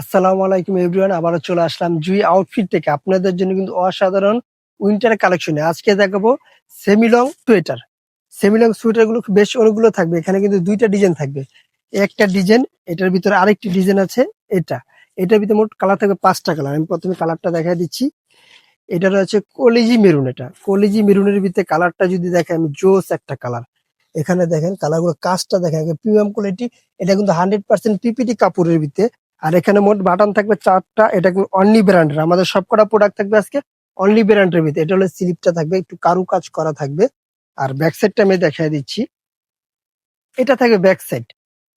আসসালামু আলাইকুম এভরিওয়ান, আবারও চলে আসলাম জুই আউটফিট থেকে। আপনাদের জন্য কিন্তু অসাধারণ উইন্টার কালেকশনে আজকে দেখাবো সেমিলং সোয়েটার সেমিলং সোয়েটারগুলো বেশ অনেকগুলো থাকবে। এখানে কিন্তু দুইটা ডিজাইন থাকবে। একটা ডিজাইন এটার ভিতরে আরেকটি ডিজাইন আছে, এটা। এটার ভিতরে মোট কালার থাকবে পাঁচটা কালার আমি প্রথমে কালারটা দেখা দিচ্ছি। এটা রয়েছে কলিজি মেরুন এটা। কলিজি মেরুনের ভিতরে কালারটা যদি দেখে আমি জোস একটা কালার এখানে দেখেন কালারগুলো কাজটা দেখেন প্রিমিয়াম কোয়ালিটি এটা কিন্তু হান্ড্রেড পার্সেন্ট পিপিটি কাপড়ের ভিতরে। আর এখানে মোট বাটন থাকবে চারটা, এটা কিন্তু অনলি ব্র্যান্ডের আমাদের সবকটা প্রোডাক্ট থাকবে আজকে অনলি ব্র্যান্ডের ভিতরে। এটা হলো স্লিপটা থাকবে, একটু কারু কাজ করা থাকবে। আর ব্যাক সাইডটা আমি দেখাই দিচ্ছি। এটা থাকবে ব্যাক সাইড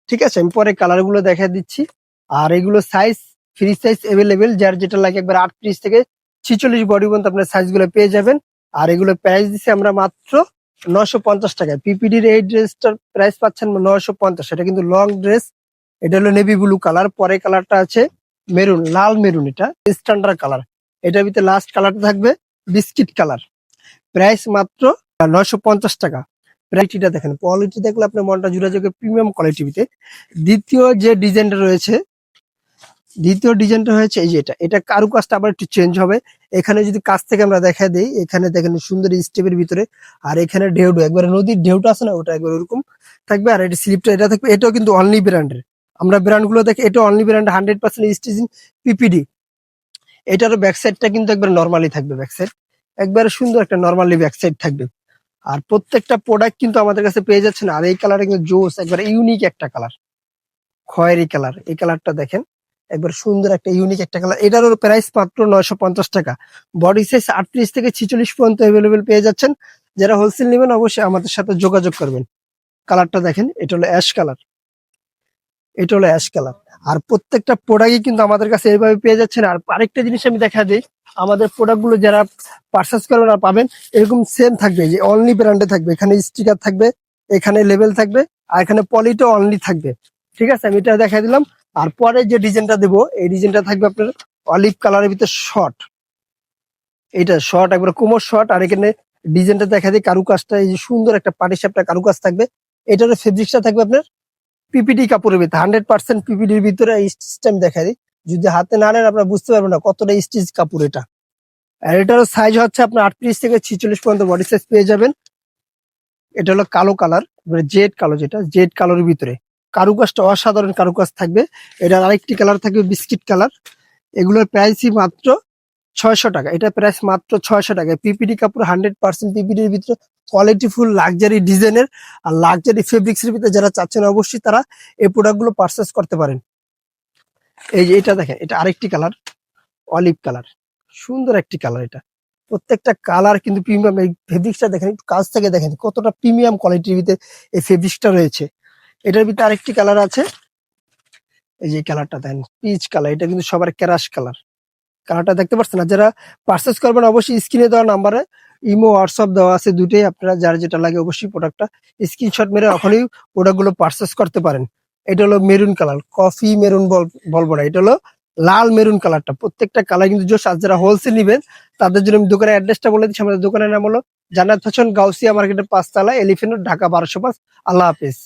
ঠিক আছে? আমি পরে কালারগুলো দেখা দিচ্ছি। আর এগুলো সাইজ ফ্রি সাইজ অ্যাভেলেবেল যার যেটা লাগে একবার আট আটত্রিশ থেকে ছিচল্লিশ বডি পর্যন্ত আপনার সাইজগুলো পেয়ে যাবেন। আর এগুলো প্রাইস দিচ্ছি আমরা মাত্র নশো পঞ্চাশ টাকায়। পিপিডির এই ড্রেসটার প্রাইস পাচ্ছেন নশো পঞ্চাশ। এটা কিন্তু লং ড্রেস এটা হলো নেভি ব্লু কালার পরে কালারটা আছে মেরুন লাল মেরুন এটা স্ট্যান্ডার্ড কালার এটার ভিতরে লাস্ট কালারটা থাকবে বিস্কিট কালার প্রাইস মাত্র নয়শো পঞ্চাশ টাকা। কোয়ালিটিটা দেখেন কোয়ালিটি দেখলে আপনার মনটা জুড়ে যাবে প্রিমিয়াম কোয়ালিটিতে দ্বিতীয় যে ডিজাইনটা রয়েছে, দ্বিতীয় ডিজাইনটা হয়েছে এই যে এটা। এটা কারু কাজটা আবার একটু চেঞ্জ হবে। এখানে যদি কাছ থেকে আমরা দেখা দিই, এখানে দেখেন সুন্দর স্টেপের ভিতরে, আর এখানে ঢেউটা একবারে নদীর ঢেউটা আছে না, ওটা একবার ওরকম থাকবে, আর এটা স্লিপটা এটা থাকবে, এটাও কিন্তু অনলি ব্র্যান্ডের আমরা ব্র্যান্ডগুলো দেখি, এটা only brand hundred percent stitching PPD এটারও ব্যাক সাইডটা কিন্তু একবার নর্মালি থাকবে ব্যাক সাইড একবারে সুন্দর একটা নর্মালি ব্যাক সাইড থাকবে। আর প্রত্যেকটা প্রোডাক্ট কিন্তু আমাদের কাছে পেয়ে যাচ্ছেন। আর এই কালার কিন্তু জোস, একবার ইউনিক একটা কালার খয়েরি কালার এই কালারটা দেখেন, একবার সুন্দর একটা ইউনিক একটা কালার এটারও প্রাইস মাত্র নয়শো পঞ্চাশ টাকা। বডি সাইজ আটত্রিশ থেকে ছিচল্লিশ পর্যন্ত অ্যাভেলেবেল পেয়ে যাচ্ছেন। যারা হোলসেল নেবেন, অবশ্যই আমাদের সাথে যোগাযোগ করবেন। কালারটা দেখেন, এটা হলো অ্যাশ কালার এটা হলো অ্যাশ কালার আর প্রত্যেকটা প্রোডাক্টই কিন্তু আমাদের কাছে এইভাবে পেয়ে যাচ্ছেন। আর আরেকটা জিনিস আমি দেখা দিই, আমাদের প্রোডাক্টগুলো যারা পার্চেস করবেন আর পাবেন, এরকম সেম থাকবে, যে অনলি ব্র্যান্ডে থাকবে। এখানে স্টিকার থাকবে, এখানে লেভেল থাকবে, আর এখানে পলিটা অনলি থাকবে। ঠিক আছে? আমি এটা দেখা দিলাম। আর পরে যে ডিজাইনটা দেবো, এই ডিজাইনটা থাকবে আপনার অলিভ কালারের ভিতরে শর্ট এটা শর্ট একবার কোমর শর্ট আর এখানে ডিজাইনটা দেখা দিই, কারুকাজটা, এই যে সুন্দর একটা পাটি সাপটা কারুকাজ থাকবে। এটার ফেব্রিক্সটা থাকবে আপনার পিপিডি কাপড়ের ভিতরে হান্ড্রেড পার্সেন্ট পিপিডির ভিতরে স্টিচটা দেখা দিই। যদি হাতে না নেন আপনারা বুঝতে পারবেন না কতটা স্টিচ কাপড় এটা। আর এটারও সাইজ হচ্ছে আপনার আটত্রিশ থেকে ছিচল্লিশ পর্যন্ত বডি সাইজ পেয়ে যাবেন। এটা হলো কালো কালার মানে জেড কালো যেটা জেড কালোর ভিতরে। কারুকাজটা অসাধারণ কারুকাজ থাকবে। এটার আরেকটি কালার থাকবে বিস্কিট কালার এগুলোর প্রাইসই মাত্র ছয়শো টাকা। এটা প্রাইস মাত্র ছয়শো টাকা পিপিডি কাপড় হান্ড্রেড পার্সেন্ট পিপিডির ভিতরে কোয়ালিটি ফুল লাক্সারি ডিজাইনের আর লাক্সারি ফেব্রিক্সের ভিতরে যারা চাচ্ছেন অবশ্যই তারা এই প্রোডাক্টগুলো পারচেস করতে পারেন। এই যে এটা দেখেন, এটা আরেকটি কালার অলিভ কালার সুন্দর একটি কালার এটা। প্রত্যেকটা কালার কিন্তু প্রিমিয়াম এই ফেব্রিক্সটা দেখেন, একটু কাছ থেকে দেখেন, কতটা প্রিমিয়াম কোয়ালিটির ভিতরে এই ফেব্রিক্সটা রয়েছে। এটার ভিতরে আরেকটি কালার আছে। এই যে কালারটা দেখেন পিচ কালার এটা কিন্তু সবার ক্যারাশ কালার কালারটা দেখতে পাচ্ছেন না? যারা পারচেস করবেন অবশ্যই স্ক্রিনে দেওয়া নাম্বারে ইমো হোয়াটসঅ্যাপ দেওয়া আছে দুটোই আপনারা যার যেটা লাগে অবশ্যই প্রোডাক্টটা স্ক্রিনশট মেরে ওখানেই প্রোডাক্টগুলো পারচেস করতে পারেন। এটা হলো মেরুন কালার কফি মেরুন বলব না এটা হলো লাল মেরুন কালারটা প্রত্যেকটা কালার কিন্তু জোশ আর যারা হোলসেল নেবেন, তাদের জন্য আমি দোকানের অ্যাড্রেসটা বলে দিচ্ছি। আমাদের দোকানের নাম হলো জান্নাত হোসেন গাউসিয়া মার্কেটের পাঁচতলা এলিফেন্ট ঢাকা বারোশো পাঁচ। আল্লাহ হাফিজ।